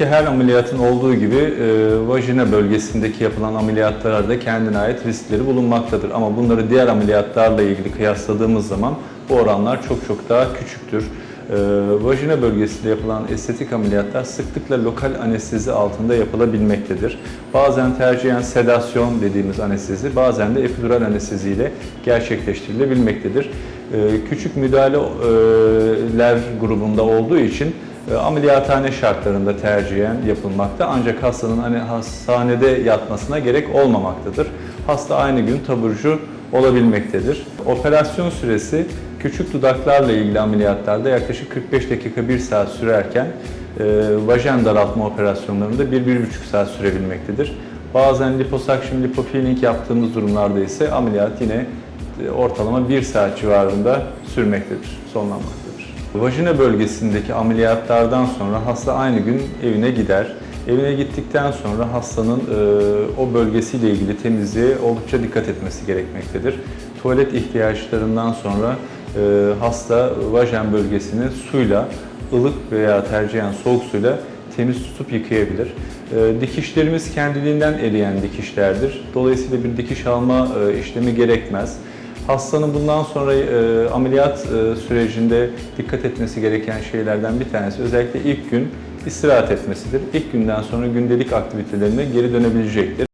ki her ameliyatın olduğu gibi e, vajina bölgesindeki yapılan ameliyatlarda da kendine ait riskleri bulunmaktadır. Ama bunları diğer ameliyatlarla ilgili kıyasladığımız zaman bu oranlar çok çok daha küçüktür. E, vajina bölgesinde yapılan estetik ameliyatlar sıklıkla lokal anestezi altında yapılabilmektedir. Bazen tercihen sedasyon dediğimiz anestezi, bazen de epidural anestezi ile gerçekleştirilebilmektedir. E, küçük müdahaleler grubunda olduğu için Ameliyathane şartlarında tercihen yapılmakta ancak hastanın hani hastanede yatmasına gerek olmamaktadır. Hasta aynı gün taburcu olabilmektedir. Operasyon süresi küçük dudaklarla ilgili ameliyatlarda yaklaşık 45 dakika 1 saat sürerken e, vajen daraltma operasyonlarında 1-1,5 saat sürebilmektedir. Bazen liposuction, lipofilling yaptığımız durumlarda ise ameliyat yine e, ortalama 1 saat civarında sürmektedir, sonlanmaktadır. Vajina bölgesindeki ameliyatlardan sonra hasta aynı gün evine gider. Evine gittikten sonra hastanın e, o bölgesiyle ilgili temizliğe oldukça dikkat etmesi gerekmektedir. Tuvalet ihtiyaçlarından sonra e, hasta vajen bölgesini suyla, ılık veya tercihen soğuk suyla temiz tutup yıkayabilir. E, dikişlerimiz kendiliğinden eriyen dikişlerdir. Dolayısıyla bir dikiş alma e, işlemi gerekmez. Hastanın bundan sonra e, ameliyat e, sürecinde dikkat etmesi gereken şeylerden bir tanesi özellikle ilk gün istirahat etmesidir. İlk günden sonra gündelik aktivitelerine geri dönebilecektir.